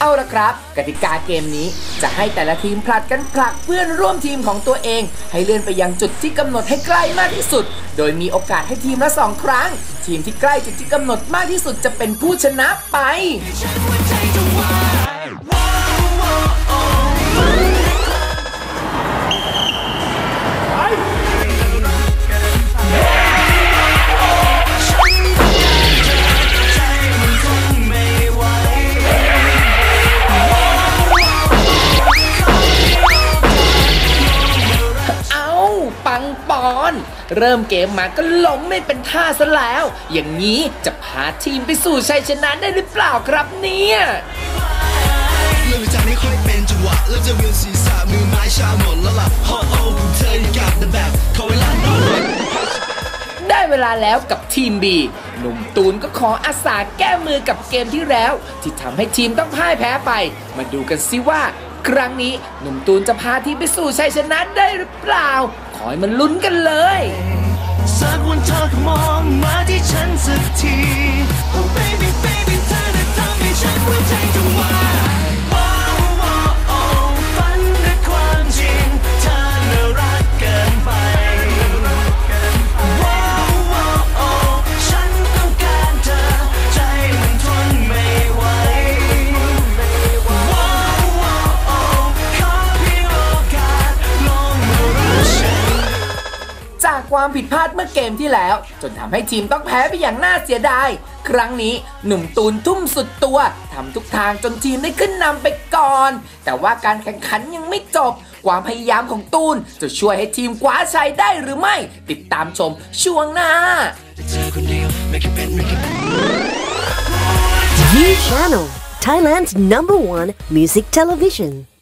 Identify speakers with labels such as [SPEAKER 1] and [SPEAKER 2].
[SPEAKER 1] เอาละครับ กติกาเกมนี้จะให้แต่ละทีมผลัดกันผลักเพื่อนร่วมทีมของตัวเอง ให้เลื่อนไปยังจุดที่กำหนดให้ใกล้มากที่สุด โดยมีโอกาสให้ทีมละสองครั้ง ทีมที่ใกล้จุดที่กำหนดมากที่สุดจะเป็นผู้ชนะไป ปังปอน เริ่มเกมมาก็ล้มไม่เป็นท่าซะแล้ว อย่างนี้จะพาทีมไปสู่ชัยชนะได้หรือเปล่าครับเนี่ย
[SPEAKER 2] เริ่มจากไม่ค่อยเป็นจังหวะเริ่มจะเวียนศีรษะมือไม้ชาหมดแล้วล่ะโอ้โอ้พวกเธอยังกลับแต่แบบขอเวลาหน่อย
[SPEAKER 1] ได้เวลาแล้วกับทีม B หนุ่มตูนก็ขออาสาแก้มือกับเกมที่แล้ว ที่ทำให้ทีมต้องพ่ายแพ้ไป มาดูกันสิว่า ครั้งนี้หนุ่มตูนจะพาทีมไปสู่ชัยชนะได้หรือเปล่า ขอให้มันลุ้นกันเลย
[SPEAKER 2] สักวันเธอมองมาที่ฉันสักที
[SPEAKER 1] ความผิดพลาดเมื่อเกมที่แล้ว จนทำให้ทีมต้องแพ้ไปอย่างน่าเสียดาย ครั้งนี้หนุ่มตูนทุ่มสุดตัวทำทุกทางจนทีมได้ขึ้นนำไปก่อน แต่ว่าการแข่งขันยังไม่จบ ความพยายามของตูนจะช่วยให้ทีมคว้าชัยได้หรือไม่ ติดตามชมช่วงหน้า
[SPEAKER 3] U Channel, Thailand's number one music television.